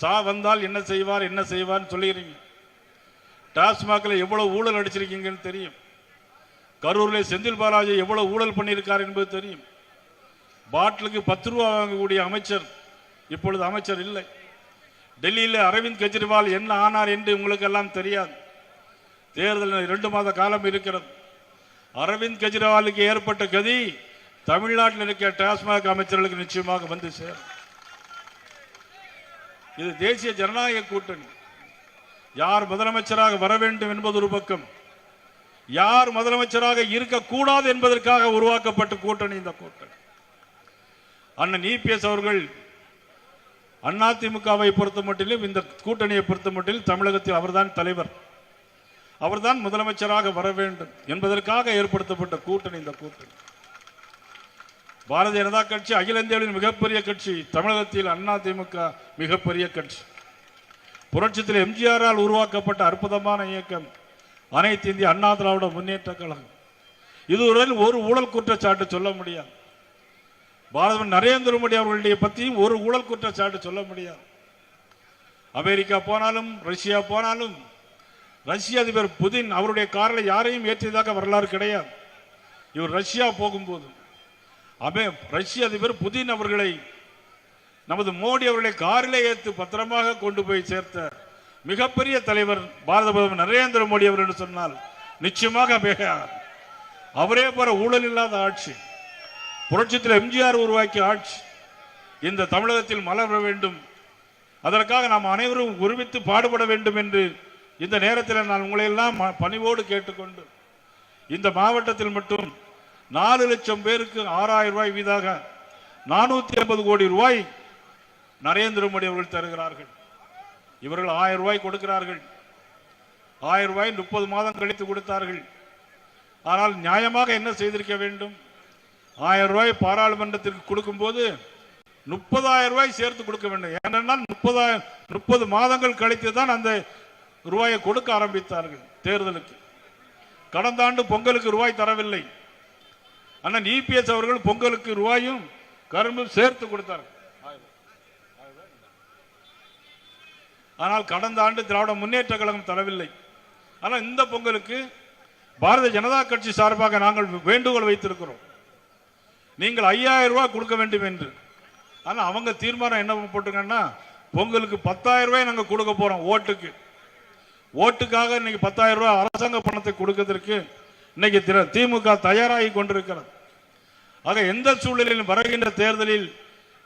சா வந்தால் என்ன செய்வார் என்ன செய்வார்னு சொல்லிடுறீங்க. டாஸ்மாகில் எவ்வளோ ஊழல் அடிச்சிருக்கீங்கன்னு தெரியும். கரூரில் செந்தில் பாலாஜி எவ்வளோ ஊழல் பண்ணியிருக்கார் என்பது தெரியும். பாட்டிலுக்கு பத்து ரூபா வாங்கக்கூடிய அமைச்சர் இப்பொழுது அமைச்சர் இல்லை. டெல்லியில் அரவிந்த் கெஜ்ரிவால் என்ன ஆனார் என்று உங்களுக்கு எல்லாம் தெரியாது. தேர்தல் ரெண்டு மாத காலம் இருக்கிறது. அரவிந்த் கெஜ்ரிவாலுக்கு ஏற்பட்ட கதி தமிழ்நாட்டில் இருக்க டாஸ்மாக் அமைச்சர்களுக்கு நிச்சயமாக வந்து சேரும். இது தேசிய ஜனநாயக கூட்டணி. யார் முதலமைச்சராக வர வேண்டும் என்பது ஒரு பக்கம். யார் முதலமைச்சராக இருக்கக்கூடாது என்பதற்காக உருவாக்கப்பட்ட கூட்டணி இந்த கூட்டணி. அண்ணன் இபிஎஸ் அவர்கள் அதிமுகவை பொறுத்த மட்டிலும் இந்த கூட்டணியை பொறுத்த மட்டிலும் தமிழகத்தில் அவர்தான் தலைவர். அவர்தான் முதலமைச்சராக வர வேண்டும் என்பதற்காக ஏற்படுத்தப்பட்ட கூட்டணி இந்த கூட்டணி. பாரதிய ஜனதா கட்சி அகில இந்தியாவின் மிகப்பெரிய கட்சி தமிழகத்தில் அண்ணா திமுக மிகப்பெரிய கட்சி. புரட்சத்தில் எம்ஜிஆரால் உருவாக்கப்பட்ட அற்புதமான இயக்கம் அனைத்து இந்திய அண்ணா திராவிட முன்னேற்ற கழகம். இதுவரை ஒரு ஊழல் குற்றச்சாட்டு சொல்ல முடியாது. பாரத நரேந்திர மோடி அவர்களுடைய பற்றியும் ஒரு ஊழல் குற்றச்சாட்டு சொல்ல முடியாது. அமெரிக்கா போனாலும் ரஷ்யா போனாலும் ரஷ்ய அதிபர் புதின் அவருடைய காரில் யாரையும் ஏற்றியதாக வரலாறு கிடையாது. இவர் ரஷ்யா போகும்போது அமே ரஷ்ய அதிபர் புதின் அவர்களை நமது மோடி அவர்களை காரிலே ஏற்று பத்திரமாக கொண்டு போய் சேர்த்த மிகப்பெரிய தலைவர் பாரத பிரதமர் நரேந்திர மோடி அவர் என்று சொன்னால் நிச்சயமாக மிகையாகாது. அவரே போற ஊழல் இல்லாத ஆட்சி புரட்சத்தில் எம்ஜிஆர் உருவாக்கிய ஆட்சி இந்த தமிழகத்தில் மலர வேண்டும் அதற்காக நாம் அனைவரும் ஒருமித்து பாடுபட வேண்டும் என்று இந்த நேரத்தில் நான் உங்களையெல்லாம் ம- பணிவோடு கேட்டுக்கொண்டு இந்த மாவட்டத்தில் மட்டும் நாலு லட்சம் பேருக்கு ஆறாயிரம் ரூபாய் வீதாக நானூத்தி ஐம்பது கோடி ரூபாய் நரேந்திர மோடி அவர்கள் தருகிறார்கள். இவர்கள் ஆயிரம் ரூபாய் கொடுக்கிறார்கள். ஆயிரம் ரூபாய் முப்பது மாதம் கழித்து கொடுத்தார்கள். ஆனால் நியாயமாக என்ன செய்திருக்க வேண்டும்? ஆயிரம் ரூபாய் பாராளுமன்றத்திற்கு கொடுக்கும்போது முப்பதாயிரம் ரூபாய் சேர்த்து கொடுக்க வேண்டும். ஏனென்றால் முப்பதாயிரம் முப்பது மாதங்கள் கழித்து தான் அந்த ரூபாயை கொடுக்க ஆரம்பித்தார்கள் தேர்தலுக்கு. கடந்த ஆண்டு பொங்கலுக்கு ரூபாய் தரவில்லை. அண்ணன் இபிஎஸ் அவர்கள் பொங்கலுக்கு ரூபாயும் கரும்பும் சேர்த்து கொடுத்தார்கள் ஆனால் கடந்த ஆண்டு திராவிட முன்னேற்ற கழகம் தரவில்லை. ஆனால் இந்த பொங்கலுக்கு பாரதிய ஜனதா கட்சி சார்பாக நாங்கள் வேண்டுகோள் வைத்திருக்கிறோம். நீங்கள் ஐயாயிரம் ரூபாய் கொடுக்க வேண்டும் என்று. ஆனால் அவங்க தீர்மானம் என்ன போட்டுங்கன்னா பொங்கலுக்கு பத்தாயிரம் ரூபாய் நாங்கள் கொடுக்க போறோம் ஓட்டுக்கு. ஓட்டுக்காக இன்னைக்கு பத்தாயிரம் ரூபாய் அரசாங்க பணத்தை கொடுக்கறதுக்கு இன்னைக்கு திர- திமுக தயாராகி கொண்டிருக்கிறது. ஆக எந்த சூழலிலும் வருகின்ற தேர்தலில்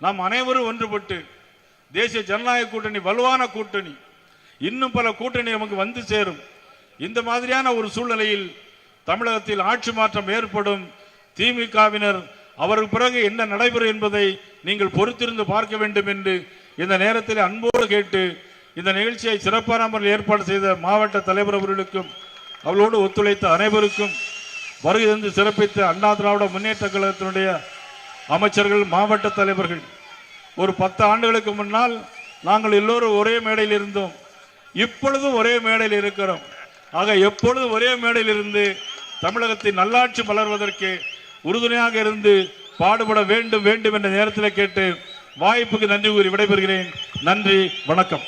நாம் அனைவரும் ஒன்றுபட்டு தேசிய ஜனநாயக கூட்டணி வலுவான கூட்டணி இன்னும் பல கூட்டணி நமக்கு வந்து சேரும். இந்த மாதிரியான ஒரு சூழ்நிலையில் தமிழகத்தில் ஆட்சி மாற்றம் ஏற்படும். திமுகவினர் அவருக்கு பிறகு என்ன நடைபெறும் என்பதை நீங்கள் பொறுத்திருந்து பார்க்க வேண்டும் என்று இந்த நேரத்தில் அன்போடு கேட்டு இந்த நிகழ்ச்சியை சிறப்பான முறையில் ஏற்பாடு செய்த மாவட்ட தலைவர் அவர்களுக்கும் அவளோடு ஒத்துழைத்த அனைவருக்கும் வருகை தந்து சிறப்பித்த அண்ணா திராவிட முன்னேற்ற கழகத்தினுடைய அமைச்சர்கள் மாவட்ட தலைவர்கள். ஒரு பத்து ஆண்டுகளுக்கு முன்னால் நாங்கள் எல்லோரும் ஒரே மேடையில் இருந்தோம். இப்பொழுதும் ஒரே மேடையில் இருக்கிறோம். ஆக எப்பொழுதும் ஒரே மேடையில் இருந்து தமிழகத்தின் நல்லாட்சி மலர்வதற்கு உறுதுணையாக இருந்து பாடுபட வேண்டும் வேண்டும் என்ற நேரத்தில் கேட்டு வாய்ப்புக்கு நன்றி கூறி விடைபெறுகிறேன். நன்றி வணக்கம்.